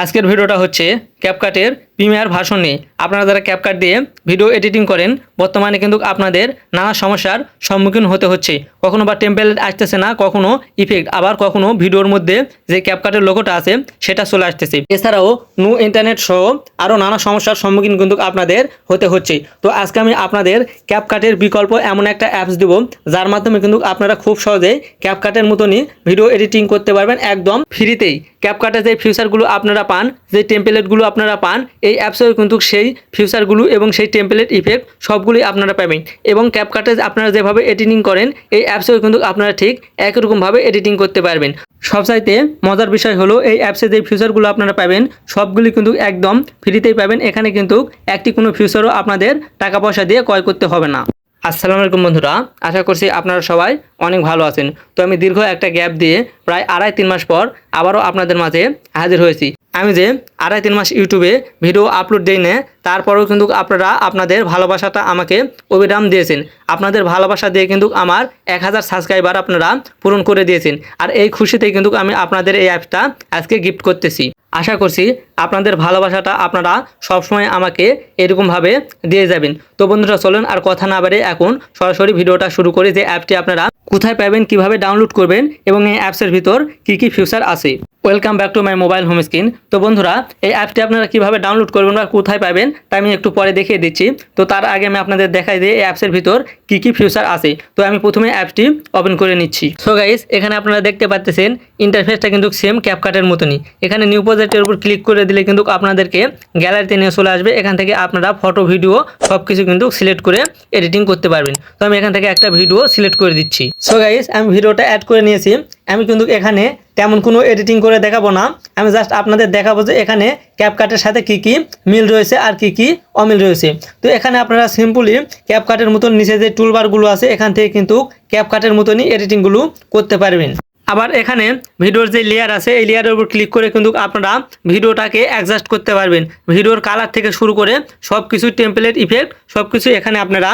আজকের ভিডিওটা হচ্ছে ক্যাপকাটের প্রিমিয়ার ভাষণ নিয়ে। আপনারা যারা ক্যাপকাট দিয়ে ভিডিও এডিটিং করেন, বর্তমানে কিন্তু আপনাদের নানা সমস্যার সম্মুখীন হতে হচ্ছে। কখনো বা টেম্পলেট আসতেছে না, কখনো ইফেক্ট আবার কখনো ভিডিওর মধ্যে যে ক্যাপকাটের লোগোটা আছে, সেটা চলে আসতেছে। এছাড়াও নো ইন্টারনেট সহ আরও নানা সমস্যার সম্মুখীন কিন্তু আপনাদের হতে হচ্ছে। তো আজকে আমি আপনাদের ক্যাপকাটের বিকল্প এমন একটা অ্যাপস দেবো, যার মাধ্যমে কিন্তু আপনারা খুব সহজেই ক্যাপকাটের মতনই ভিডিও এডিটিং করতে পারবেন একদম ফ্রিতেই ক্যাপকাটে যে ফিউচারগুলো আপনারা পান, যে টেম্পলেটগুলো আপনারা পান, এই অ্যাপসেও কিন্তু সেই ফিউচারগুলো এবং সেই টেম্পলেট ইফেক্ট সবগুলোই আপনারা পাবেন। এবং ক্যাপকাটে আপনারা যেভাবে এডিটিং করেন, এই অ্যাপসেও কিন্তু আপনারা ঠিক একই রকমভাবে এডিটিং করতে পারবেন। সবচাইতে মজার বিষয় হলো, এই অ্যাপসে যে ফিউচারগুলো আপনারা পাবেন, সবগুলি কিন্তু একদম ফ্রিতেই পাবেন। এখানে কিন্তু একটি কোনো ফিউচারও আপনাদের টাকা পয়সা দিয়ে ক্রয় করতে হবে না। আসসালামু আলাইকুম বন্ধুরা, আশা করছি আপনারা সবাই অনেক ভালো আছেন। তো আমি দীর্ঘ একটা গ্যাপ দিয়ে প্রায় আড়াই তিন মাস পর আবারও আপনাদের মাঝে হাজির হয়েছি। আমি যে আড়াই তিন মাস ইউটিউবে ভিডিও আপলোড দিই না, তারপরেও কিন্তু আপনারা আপনাদের ভালোবাসাটা আমাকে অবিরাম দিয়েছেন। আপনাদের ভালোবাসা দিয়ে কিন্তু আমার এক হাজার সাবস্ক্রাইবার আপনারা পূরণ করে দিয়েছেন। আর এই খুশিতেই কিন্তু আমি আপনাদের এই অ্যাপটা আজকে গিফট করতেছি। আশা করছি আপনাদের ভালোবাসাটা আপনারা সবসময় আমাকে এরকমভাবে দিয়ে যাবেন। তো বন্ধুরা, চলুন আর কথা না বাড়ে এখন সরাসরি ভিডিওটা শুরু করে যে অ্যাপটি আপনারা কোথায় পাবেন, কীভাবে ডাউনলোড করবেন এবং এই অ্যাপসের ভিতর কী কী ফিউচার আছে। Welcome back to my mobile home screen তো বন্ধুরা, এই অ্যাপটি আপনারা কীভাবে ডাউনলোড করবেন বা কোথায় পাবেন, তা আমি একটু পরে দেখিয়ে দিচ্ছি। তো তার আগে আমি আপনাদের দেখাই দিই এই অ্যাপসের ভিতর কী কী ফিউচার আছে। তো আমি প্রথমে অ্যাপটি ওপেন করে নিচ্ছি। সো গাইস এখানে আপনারা দেখতে পাচ্ছেন ইন্টারফেসটা কিন্তু সেম ক্যাপকাটের মতনই। এখানে নিউ প্রজেক্টের উপর ক্লিক করে দিলে কিন্তু আপনাদেরকে গ্যালারিতে নিয়ে চলে আসবে। এখান থেকে আপনারা ফটো ভিডিও সব কিছু কিন্তু সিলেক্ট করে এডিটিং করতে পারবেন। তো আমি এখান থেকে একটা ভিডিও সিলেক্ট করে দিচ্ছি। সো গাইস আমি ভিডিওটা অ্যাড করে নিয়েছি। আমি কিন্তু এখানে তেমন কোনো এডিটিং করে দেখাবো না। আমি জাস্ট আপনাদের দেখাবো যে এখানে ক্যাপকাটের সাথে কি কি মিল রয়েছে আর কি কি অমিল রয়েছে। তো এখানে আপনারা সিম্পলি ক্যাপকাটের মতন নিচে যে টুলবারগুলো আছে, এখান থেকে কিন্তু ক্যাপকাটের মতনই এডিটিংগুলো করতে পারবেন। আবার এখানে ভিডিওর যে লেয়ার আছে, এই লেয়ারের উপর ক্লিক করে কিন্তু আপনারা ভিডিওটাকে অ্যাডজাস্ট করতে পারবেন। ভিডিওর কালার থেকে শুরু করে সব কিছু টেম্পলেট ইফেক্ট সব কিছু এখানে আপনারা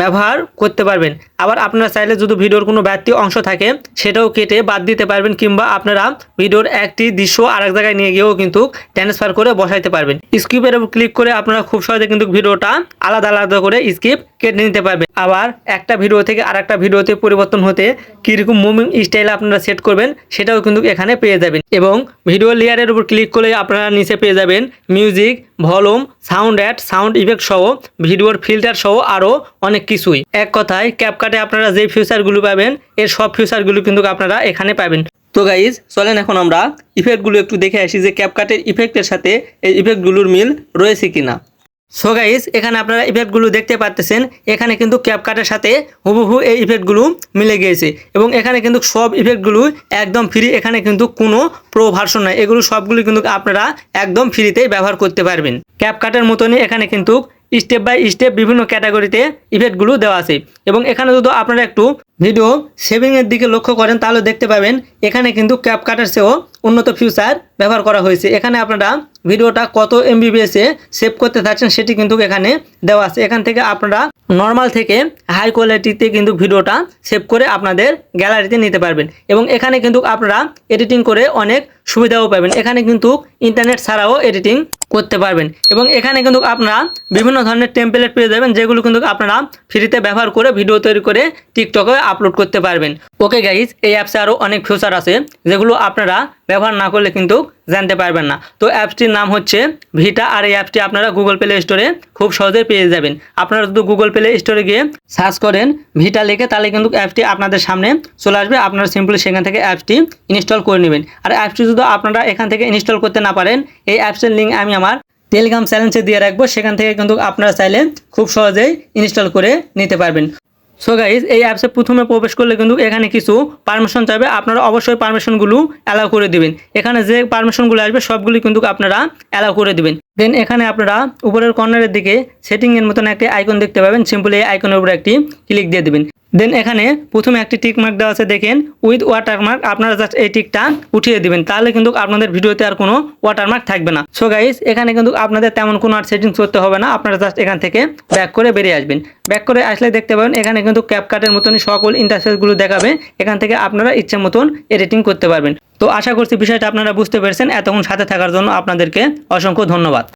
ব্যবহার করতে পারবেন। আবার আপনারা চাইলে যদি ভিডিওর কোনো ব্যক্তি অংশ থাকে, সেটাও কেটে বাদ দিতে পারবেন কিংবা আপনারা ভিডিওর একটি দৃশ্য আরেক জায়গায় নিয়ে গিয়েও কিন্তু ট্রান্সফার করে বসাইতে পারবেন। স্কিপের উপর ক্লিক করে আপনারা খুব সহজে কিন্তু ভিডিওটা আলাদা আলাদা করে স্কিপ কেটে নিতে পারবেন। আবার একটা ভিডিও থেকে আরেকটা ভিডিওতে পরিবর্তন হতে কীরকম মুভিং স্টাইল আপনারা সেট করবেন, সেটাও কিন্তু এখানে পেয়ে যাবেন। এবং ভিডিও লেয়ারের উপর ক্লিক করলে আপনারা নিচে পেয়ে যাবেন music volume sound add sound effect সহ, ভিডিওর ফিল্টার সহ আরও অনেক কিছুই। এক কথায় ক্যাপকাটে আপনারা যে ফিউচারগুলো পাবেন, এর সব ফিচারগুলো কিন্তু আপনারা এখানে পাবেন। তো গাইজ চলেন এখন আমরা ইফেক্টগুলো একটু দেখে আসি যে ক্যাপকাটের ইফেক্টের সাথে এই ইফেক্টগুলোর মিল রয়েছে কিনা। সো গাইজ এখানে আপনারা ইফেক্টগুলো দেখতে পাচ্তেছেন এখানে কিন্তু ক্যাপকাটের সাথে হুবহু এই ইফেক্টগুলো মিলে গিয়েছে এবং এখানে কিন্তু সব ইফেক্টগুলো একদম ফ্রি এখানে কিন্তু কোনো প্রো ভার্সন নয় এগুলো সবগুলো কিন্তু আপনারা একদম ফ্রিতেই ব্যবহার করতে পারবেন। ক্যাপকাটের মতনই এখানে কিন্তু স্টেপ বাই স্টেপ বিভিন্ন ক্যাটাগরিতে ইফেক্টগুলো দেওয়া আছে। এবং এখানে যদি আপনারা একটু ভিডিও সেভিংয়ের দিকে লক্ষ্য করেন, তাহলে দেখতে পাবেন এখানে কিন্তু ক্যাপ কাটার চেয়েও উন্নত ফিউচার ব্যবহার করা হয়েছে। এখানে আপনারা ভিডিওটা কত এমবিবিএসে সেভ করতে চাচ্ছেন সেটি কিন্তু এখানে দেওয়া আছে। এখান থেকে আপনারা নর্মাল থেকে হাই কোয়ালিটিতে কিন্তু ভিডিওটা সেভ করে আপনাদের গ্যালারিতে নিতে পারবেন। এবং এখানে কিন্তু আপনারা এডিটিং করে অনেক সুবিধাও পাবেন। এখানে কিন্তু ইন্টারনেট ছাড়াও এডিটিং করতে পারবেন। এবং এখানে কিন্তু আপনারা বিভিন্ন ধরনের টেম্পলেট পেয়ে যাবেন, যেগুলো কিন্তু আপনারা ফ্রিতে ব্যবহার করে ভিডিও তৈরি করে টিকটকে আপলোড করতে পারবেন। ওকে গাইজ এই অ্যাপসে আরও অনেক ফিউচার আছে, যেগুলো আপনারা ব্যবহার না করলে কিন্তু জানতে পারবেন না। তো অ্যাপসটির নাম হচ্ছে ভিটা আর এই অ্যাপটি আপনারা গুগল প্লে স্টোরে খুব সহজে পেয়ে যাবেন। আপনারা যদি গুগল প্লে স্টোরে গিয়ে সার্চ করেন ভিটা লিখে, তাহলে কিন্তু অ্যাপটি আপনাদের সামনে চলে আসবে। আপনারা সিম্পলি সেখান থেকে অ্যাপসটি ইনস্টল করে নেবেন। আর অ্যাপসটি যদি আপনারা এখান থেকে ইনস্টল করতে না পারেন, এই অ্যাপসের লিঙ্ক আমি আমার টেলিগ্রাম চ্যানেলসে দিয়ে রাখব। সেখান থেকে কিন্তু আপনারা চাইলে খুব সহজেই ইনস্টল করে নিতে পারবেন। সো গাইজ এই অ্যাপসে প্রথমে প্রবেশ করলে কিন্তু এখানে কিছু পারমিশন চাইবে। আপনারা অবশ্যই পারমিশনগুলো অ্যালাউ করে দিবেন। এখানে যে পারমিশনগুলো আসবে, সবগুলি কিন্তু আপনারা অ্যালাউ করে দিবেন। দেন এখানে আপনারা উপরের কর্নারের দিকে সেটিংয়ের মতন একটি আইকন দেখতে পাবেন। সিম্পলি এই আইকনের উপরে একটি ক্লিক দিয়ে দেবেন। দেন এখানে প্রথমে একটি টিক মার্ক দেওয়া আছে, দেখেন উইথ ওয়াটারমার্ক আপনারা জাস্ট এই টিকটা উঠিয়ে দিবেন, তাহলে কিন্তু আপনাদের ভিডিওতে আর কোনো ওয়াটারমার্ক থাকবে না। সো গাইস এখানে কিন্তু আপনাদের তেমন কোনো আর সেটিংস করতে হবে না, আপনারা জাস্ট এখান থেকে ব্যাক করে বেরিয়ে আসবেন। ব্যাক করে আসলে দেখতে পাবেন, এখানে কিন্তু ক্যাপকাটের মতনই সকল ইন্টারফেসগুলো দেখাবে, এখান থেকে আপনারা ইচ্ছে মতন এডিটিং করতে পারবেন। তো আশা করছি বিষয়টা আপনারা বুঝতে পেরেছেন, এতক্ষণ সাথে থাকার জন্য আপনাদেরকে অসংখ্য ধন্যবাদ।